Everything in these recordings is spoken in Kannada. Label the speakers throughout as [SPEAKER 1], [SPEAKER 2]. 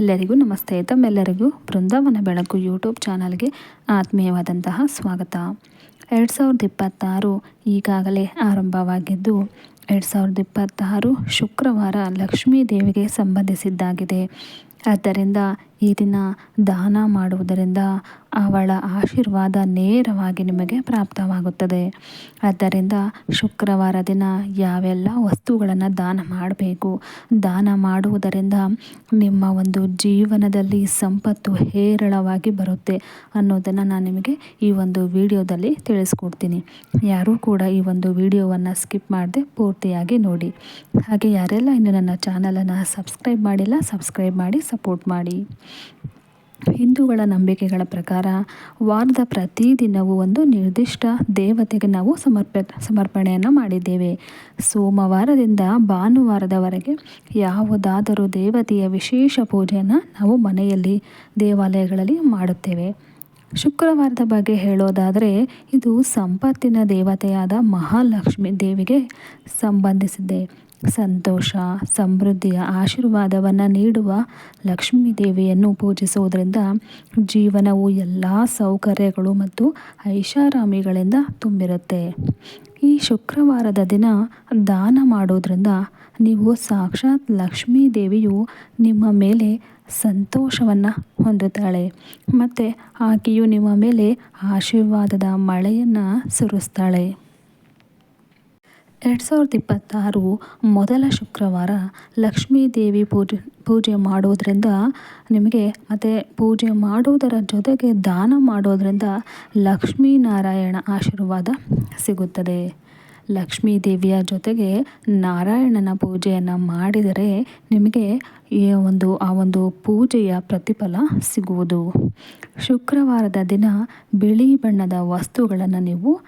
[SPEAKER 1] ಎಲ್ಲರಿಗೂ ನಮಸ್ತೆ. ತಮ್ಮೆಲ್ಲರಿಗೂ ಬೃಂದಾವನ ಬೆಳಕು ಯೂಟ್ಯೂಬ್ ಚಾನಲ್ಗೆ ಆತ್ಮೀಯವಾದಂತಹ ಸ್ವಾಗತ. ಎರಡು ಸಾವಿರದ ಇಪ್ಪತ್ತಾರು ಈಗಾಗಲೇ ಆರಂಭವಾಗಿದ್ದು, ಎರಡು ಸಾವಿರದ ಇಪ್ಪತ್ತಾರು ಶುಕ್ರವಾರ ಲಕ್ಷ್ಮೀ ದೇವಿಗೆ ಸಂಬಂಧಿಸಿದ್ದಾಗಿದೆ. ಆದ್ದರಿಂದ ಈ ದಿನ ದಾನ ಮಾಡುವುದರಿಂದ ಅವಳ ಆಶೀರ್ವಾದ ನೇರವಾಗಿ ನಿಮಗೆ ಪ್ರಾಪ್ತವಾಗುತ್ತದೆ. ಆದ್ದರಿಂದ ಶುಕ್ರವಾರ ದಿನ ಯಾವೆಲ್ಲ ವಸ್ತುಗಳನ್ನು ದಾನ ಮಾಡಬೇಕು, ದಾನ ಮಾಡುವುದರಿಂದ ನಿಮ್ಮ ಒಂದು ಜೀವನದಲ್ಲಿ ಸಂಪತ್ತು ಹೇರಳವಾಗಿ ಬರುತ್ತೆ ಅನ್ನೋದನ್ನು ನಾನು ನಿಮಗೆ ಈ ಒಂದು ವಿಡಿಯೋದಲ್ಲಿ ತಿಳಿಸ್ಕೊಡ್ತೀನಿ. ಯಾರೂ ಕೂಡ ಈ ಒಂದು ವಿಡಿಯೋವನ್ನು ಸ್ಕಿಪ್ ಮಾಡದೆ ಪೂರ್ತಿಯಾಗಿ ನೋಡಿ. ಹಾಗೆ ಯಾರೆಲ್ಲ ಇನ್ನು ನನ್ನ ಚಾನಲನ್ನು ಸಬ್ಸ್ಕ್ರೈಬ್ ಮಾಡಿಲ್ಲ, ಸಬ್ಸ್ಕ್ರೈಬ್ ಮಾಡಿ, ಸಪೋರ್ಟ್ ಮಾಡಿ. ಹಿಂದೂಗಳ ನಂಬಿಕೆಗಳ ಪ್ರಕಾರ ವಾರದ ಪ್ರತಿದಿನವೂ ಒಂದು ನಿರ್ದಿಷ್ಟ ದೇವತೆಗೆ ನಾವು ಸಮರ್ಪ, ಸಮರ್ಪಣೆಯನ್ನು ಮಾಡಿದ್ದೇವೆ. ಸೋಮವಾರದಿಂದ ಭಾನುವಾರದವರೆಗೆ ಯಾವುದಾದರೂ ದೇವತೆಯ ವಿಶೇಷ ಪೂಜೆಯನ್ನು ನಾವು ಮನೆಯಲ್ಲಿ ದೇವಾಲಯಗಳಲ್ಲಿ ಮಾಡುತ್ತೇವೆ. ಶುಕ್ರವಾರದ ಬಗ್ಗೆ ಹೇಳೋದಾದರೆ ಇದು ಸಂಪತ್ತಿನ ದೇವತೆಯಾದ ಮಹಾಲಕ್ಷ್ಮಿ ದೇವಿಗೆ ಸಂಬಂಧಿಸಿದೆ ಸಂತೋಷ, ಸಮೃದ್ಧಿಯ ಆಶೀರ್ವಾದವನ್ನು ನೀಡುವ ಲಕ್ಷ್ಮೀ ದೇವಿಯನ್ನು ಪೂಜಿಸುವುದರಿಂದ ಜೀವನವು ಎಲ್ಲ ಸೌಕರ್ಯಗಳು ಮತ್ತು ಐಷಾರಾಮಿಗಳಿಂದ ತುಂಬಿರುತ್ತೆ. ಈ ಶುಕ್ರವಾರದ ದಿನ ದಾನ ಮಾಡೋದ್ರಿಂದ ನೀವು ಸಾಕ್ಷಾತ್ ಲಕ್ಷ್ಮೀ ದೇವಿಯು ನಿಮ್ಮ ಮೇಲೆ ಸಂತೋಷವನ್ನು ಹೊಂದುತ್ತಾಳೆ ಮತ್ತು ಆಕೆಯು ನಿಮ್ಮ ಮೇಲೆ ಆಶೀರ್ವಾದದ ಮಳೆಯನ್ನು ಸುರಿಸ್ತಾಳೆ. ಎರಡು ಸಾವಿರದ ಇಪ್ಪತ್ತಾರು ಮೊದಲ ಶುಕ್ರವಾರ ಲಕ್ಷ್ಮೀ ದೇವಿ ಪೂಜೆ ಪೂಜೆ ಮಾಡೋದರಿಂದ ನಿಮಗೆ ಮತ್ತು ಪೂಜೆ ಮಾಡುವುದರ ಜೊತೆಗೆ ದಾನ ಮಾಡೋದರಿಂದ ಲಕ್ಷ್ಮೀನಾರಾಯಣ ಆಶೀರ್ವಾದ ಸಿಗುತ್ತದೆ. ಲಕ್ಷ್ಮೀ ದೇವಿಯ ಜೊತೆಗೆ ನಾರಾಯಣನ ಪೂಜೆಯನ್ನು ಮಾಡಿದರೆ ನಿಮಗೆ ಈ ಒಂದು, ಆ ಒಂದು ಪೂಜೆಯ ಪ್ರತಿಫಲ ಸಿಗುವುದು. ಶುಕ್ರವಾರದ ದಿನ ಬಿಳಿ ಬಣ್ಣದ ವಸ್ತುಗಳನ್ನು ನೀವು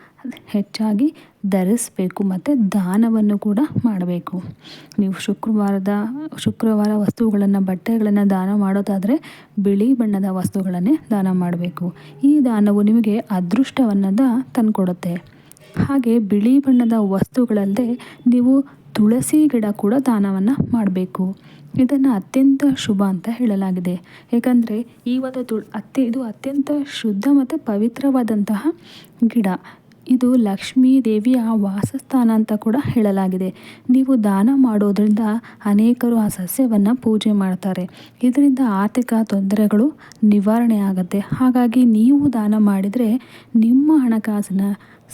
[SPEAKER 1] ಹೆಚ್ಚಾಗಿ ಧರಿಸಬೇಕು ಮತ್ತು ದಾನವನ್ನು ಕೂಡ ಮಾಡಬೇಕು. ನೀವು ಶುಕ್ರವಾರದ, ಶುಕ್ರವಾರ ವಸ್ತುಗಳನ್ನು, ಬಟ್ಟೆಗಳನ್ನು ದಾನ ಮಾಡೋದಾದರೆ ಬಿಳಿ ಬಣ್ಣದ ವಸ್ತುಗಳನ್ನೇ ದಾನ ಮಾಡಬೇಕು. ಈ ದಾನವು ನಿಮಗೆ ಅದೃಷ್ಟವನ್ನದ ತಂದುಕೊಡುತ್ತೆ. ಹಾಗೆ ಬಿಳಿ ಬಣ್ಣದ ವಸ್ತುಗಳಲ್ಲದೆ ನೀವು ತುಳಸಿ ಗಿಡ ಕೂಡ ದಾನವನ್ನು ಮಾಡಬೇಕು. ಇದನ್ನು ಅತ್ಯಂತ ಶುಭ ಅಂತ ಹೇಳಲಾಗಿದೆ. ಏಕೆಂದರೆ ಈ ಒಂದು ತು ಅತ್ಯ ಇದು ಅತ್ಯಂತ ಶುದ್ಧ ಮತ್ತು ಪವಿತ್ರವಾದಂತಹ ಗಿಡ. ಇದು ಲಕ್ಷ್ಮೀ ದೇವಿಯ ವಾಸಸ್ಥಾನ ಅಂತ ಕೂಡ ಹೇಳಲಾಗಿದೆ. ನೀವು ದಾನ ಮಾಡೋದ್ರಿಂದ ಅನೇಕರು ಆ ಸಸ್ಯವನ್ನು ಪೂಜೆ ಮಾಡ್ತಾರೆ. ಇದರಿಂದ ಆರ್ಥಿಕ ತೊಂದರೆಗಳು ನಿವಾರಣೆ ಆಗುತ್ತೆ. ಹಾಗಾಗಿ ನೀವು ದಾನ ಮಾಡಿದರೆ ನಿಮ್ಮ ಹಣಕಾಸಿನ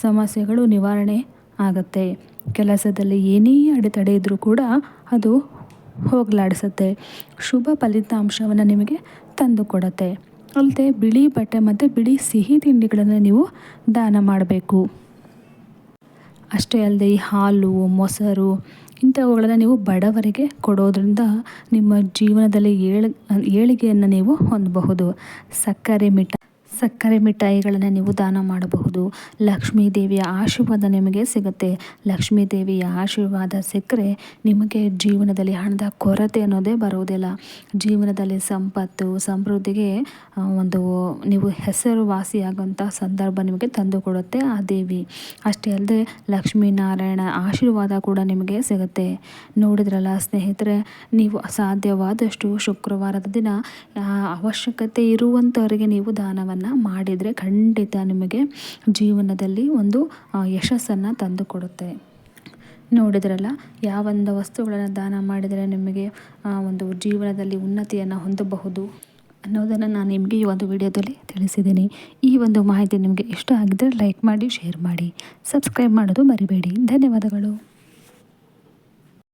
[SPEAKER 1] ಸಮಸ್ಯೆಗಳು ನಿವಾರಣೆ ಆಗುತ್ತೆ. ಕೆಲಸದಲ್ಲಿ ಏನೇ ಅಡೆತಡೆ ಇದ್ದರೂ ಕೂಡ ಅದು ಹೋಗಲಾಡಿಸುತ್ತೆ. ಶುಭ ಫಲಿತಾಂಶವನ್ನು ನಿಮಗೆ ತಂದುಕೊಡುತ್ತೆ ಅಲ್ಲದೆ ಬಿಳಿ ಬಟ್ಟೆ ಮತ್ತು ಬಿಳಿ ಸಿಹಿ ತಿಂಡಿಗಳನ್ನು ನೀವು ದಾನ ಮಾಡಬೇಕು. ಅಷ್ಟೇ ಅಲ್ಲದೆ ಈ ಹಾಲು, ಮೊಸರು ಇಂಥವುಗಳನ್ನು ನೀವು ಬಡವರಿಗೆ ಕೊಡೋದ್ರಿಂದ ನಿಮ್ಮ ಜೀವನದಲ್ಲಿ ಏಳ್, ಏಳಿಗೆಯನ್ನು ನೀವು ಹೊಂದಬಹುದು. ಸಕ್ಕರೆ, ಮಿಠಾಯಿ ಸಕ್ಕರೆ ಮಿಠಾಯಿಗಳನ್ನು ನೀವು ದಾನ ಮಾಡಬಹುದು. ಲಕ್ಷ್ಮೀ ದೇವಿಯ ಆಶೀರ್ವಾದ ನಿಮಗೆ ಸಿಗುತ್ತೆ. ಲಕ್ಷ್ಮೀ ದೇವಿಯ ಆಶೀರ್ವಾದ ಸಿಕ್ಕರೆ ನಿಮಗೆ ಜೀವನದಲ್ಲಿ ಹಣದ ಕೊರತೆ ಅನ್ನೋದೇ ಬರುವುದಿಲ್ಲ. ಜೀವನದಲ್ಲಿ ಸಂಪತ್ತು, ಸಮೃದ್ಧಿಗೆ ಒಂದು ನೀವು ಹೆಸರುವಾಸಿಯಾಗುವಂಥ ಸಂದರ್ಭ ನಿಮಗೆ ತಂದುಕೊಡುತ್ತೆ ಆ ದೇವಿ. ಅಷ್ಟೇ ಅಲ್ಲದೆ ಲಕ್ಷ್ಮೀನಾರಾಯಣ ಆಶೀರ್ವಾದ ಕೂಡ ನಿಮಗೆ ಸಿಗುತ್ತೆ. ನೋಡಿದ್ರಲ್ಲ ಸ್ನೇಹಿತರೆ, ನೀವು ಸಾಧ್ಯವಾದಷ್ಟು ಶುಕ್ರವಾರದ ದಿನ ಅವಶ್ಯಕತೆ ಇರುವಂಥವರಿಗೆ ನೀವು ದಾನವನ್ನು ಮಾಡಿದರೆ ಖಂಡಿತ ನಿಮಗೆ ಜೀವನದಲ್ಲಿ ಒಂದು ಯಶಸ್ಸನ್ನು ತಂದುಕೊಡುತ್ತೆ. ನೋಡಿದ್ರಲ್ಲ, ಯಾವೊಂದು ವಸ್ತುಗಳನ್ನು ದಾನ ಮಾಡಿದರೆ ನಿಮಗೆ ಒಂದು ಜೀವನದಲ್ಲಿ ಉನ್ನತಿಯನ್ನು ಹೊಂದಬಹುದು ಅನ್ನೋದನ್ನು ನಾನು ನಿಮಗೆ ಈ ಒಂದು ವಿಡಿಯೋದಲ್ಲಿ ತಿಳಿಸಿದ್ದೀನಿ. ಈ ಒಂದು ಮಾಹಿತಿ ನಿಮಗೆ ಇಷ್ಟ ಆಗಿದ್ದರೆ ಲೈಕ್ ಮಾಡಿ, ಶೇರ್ ಮಾಡಿ, ಸಬ್ಸ್ಕ್ರೈಬ್ ಮಾಡೋದು ಮರಿಬೇಡಿ. ಧನ್ಯವಾದಗಳು.